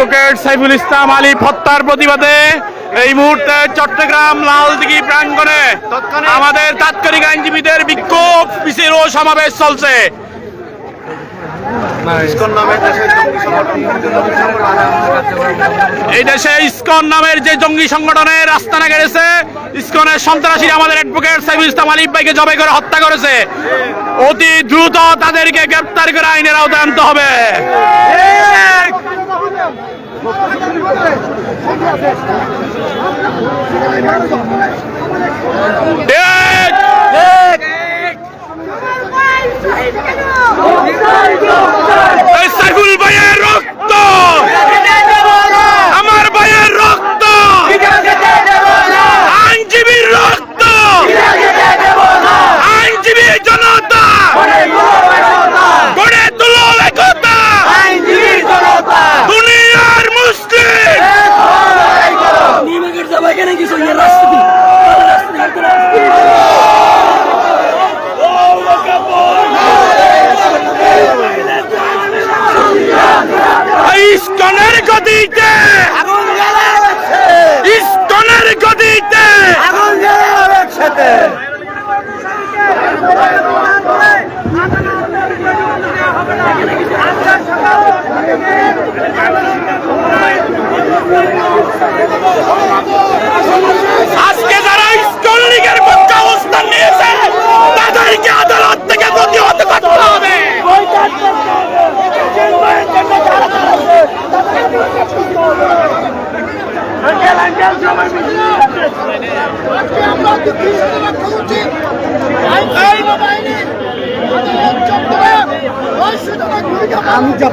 Advocate Saiful Islam Ali হত্যার প্রতিবাদে এই মুহূর্তে চট্টগ্রাম লালদিঘি প্রাঙ্গণে আমাদের তাৎক্ষণিক আইনজীবীদের বিক্ষোভ মিছিল ও সমাবেশ চলছে। এই দেশে ইস্কন নামের যে জঙ্গি সংগঠনের আস্তানা গেড়েছে ইসকনের সন্ত্রাসীরা আমাদের অ্যাডভোকেট সাইফুল ইসলাম আলিফ ভাইকে জবাই করে হত্যা করেছে। অতি দ্রুত তাদেরকে গ্রেপ্তার করে আইনের আওতায় আনতে হবে। ঠিক! আজকে যারা ইস্কন লীগের পক্ষে অবস্থান নিয়েছে তাদেরকে আদালত থেকে প্রতিহত করতে হবে। আমি যাব।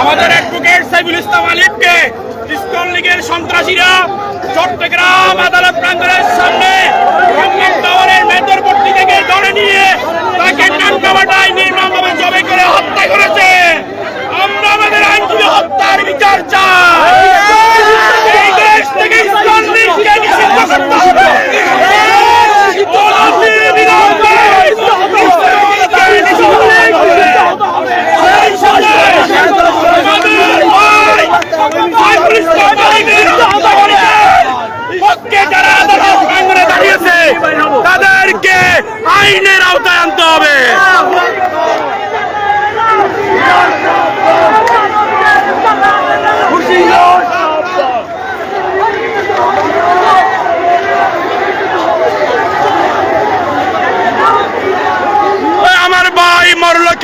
আমাদের অ্যাডভোকেট সাইফুল ইসলাম আলিফকে ইসকন লীগের সন্ত্রাসীরা চট্টগ্রাম আদালত প্রাঙ্গণের সামনে রঙিন টাওয়ারের মেদরপট্টি থেকে ধরে নিয়ে তাকে টান্ডাবাটায় নির্মমভাবে জবে করে হত্যা করেছে। আমরা আমাদের আইনজীবী হত্যার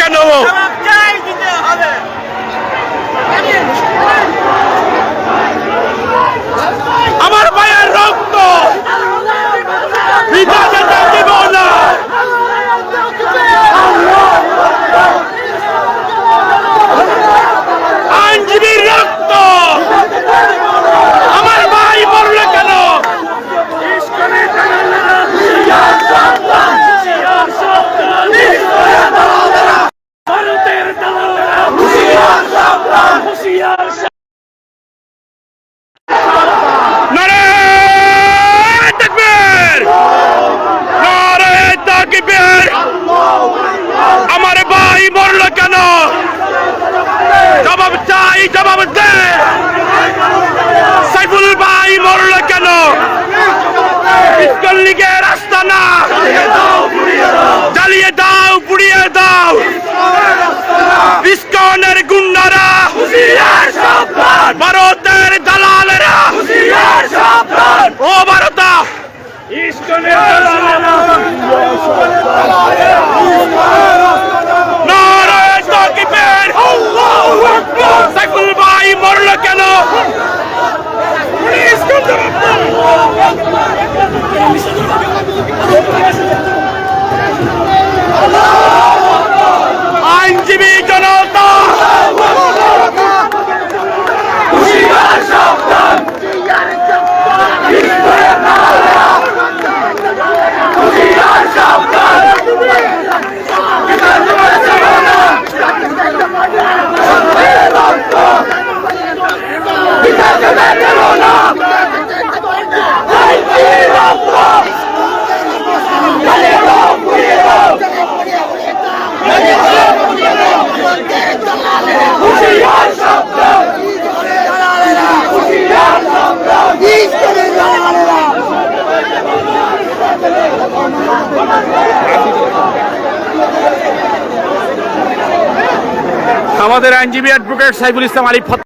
নেব লীগের আমাদের আইনজীবী অ্যাডভোকেট সাইফুল ইসলাম আলী ফত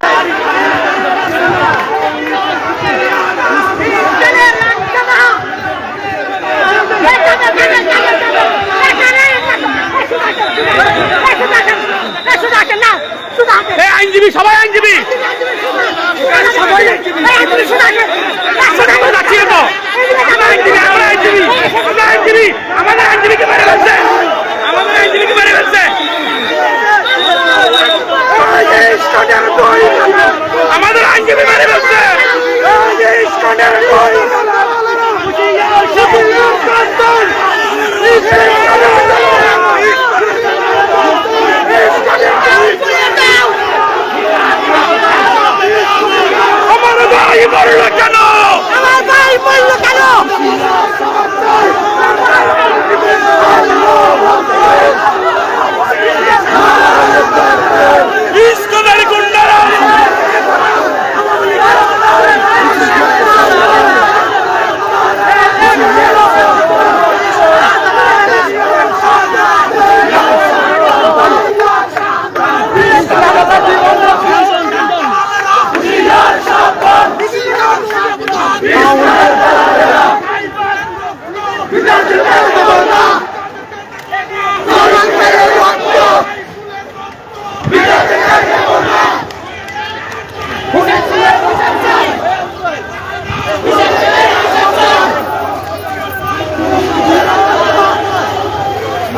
এই আইনজীবী সবাই আইনজীবী যাচ্ছি না তো আমরা আইনজীবী আমরা আইনজীবী আমরা আইনজীবী আমাদের আইনজীবীকে মেরে ফেলছে আমাদের আইনজীবীকে মেরে ফেলছে আমাদের আইনজীবী মেরে ফেলছে আমার ভাই মরলো কেন ইস্কনের গুন্ডারা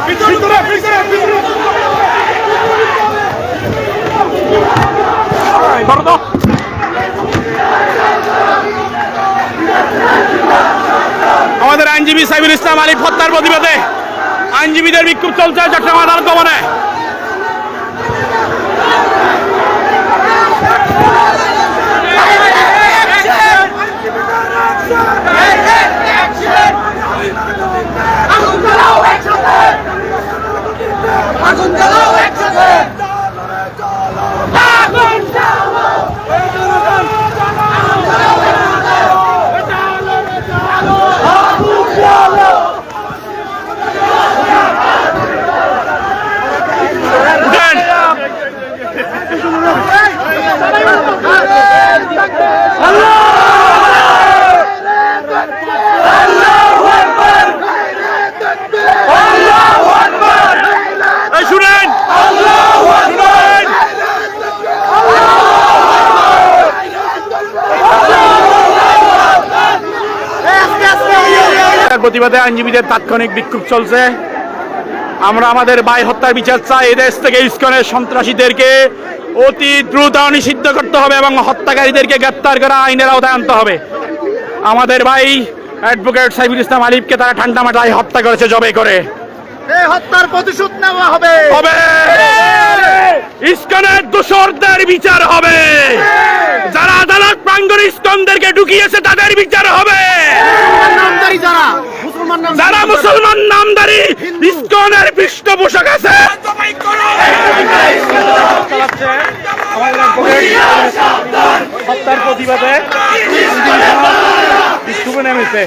ভিতরে ভিতরে ভিতরে ধরো তো আমাদের আইনজীবী ইসলাম আলী হত্যার প্রতিবাদে আইনজীবীদের বিক্ষোভ চলছে চট্টগ্রাম আদালত ভবনে উঠেন এই শুনেন শুনেন তার প্রতিবাদে আইনজীবীদের তাৎক্ষণিক বিক্ষোভ চলছে। আমরা আমাদের ভাই হত্যার বিচার চাই। এদেশ থেকে ইস্কনের সন্ত্রাসীদেরকে অতি দ্রুত নিষিদ্ধ করতে হবে এবং হত্যাকারীদেরকে গ্রেপ্তার করা আইনের আওতায় আনতে হবে। আমাদের ভাই অ্যাডভোকেট সাইফুল ইসলাম আলিফকে তারা ঠান্ডা মাথায় হত্যা করেছে জবে করে। এই হত্যার প্রতিশোধ নেওয়া হবে। হবে। ইস্কনের দোষরদের বিচার হবে। যারা আদালত প্রাঙ্গণ ইস্কনদেরকে ঢুকিয়েছে তাদের বিচার হবে নামদারি যারা মুসলমান নাম যারা মুসলমান নামদারি ইস্কনের পৃষ্ঠপোষক আছে হত্যার প্রতিবাদে নেমেছে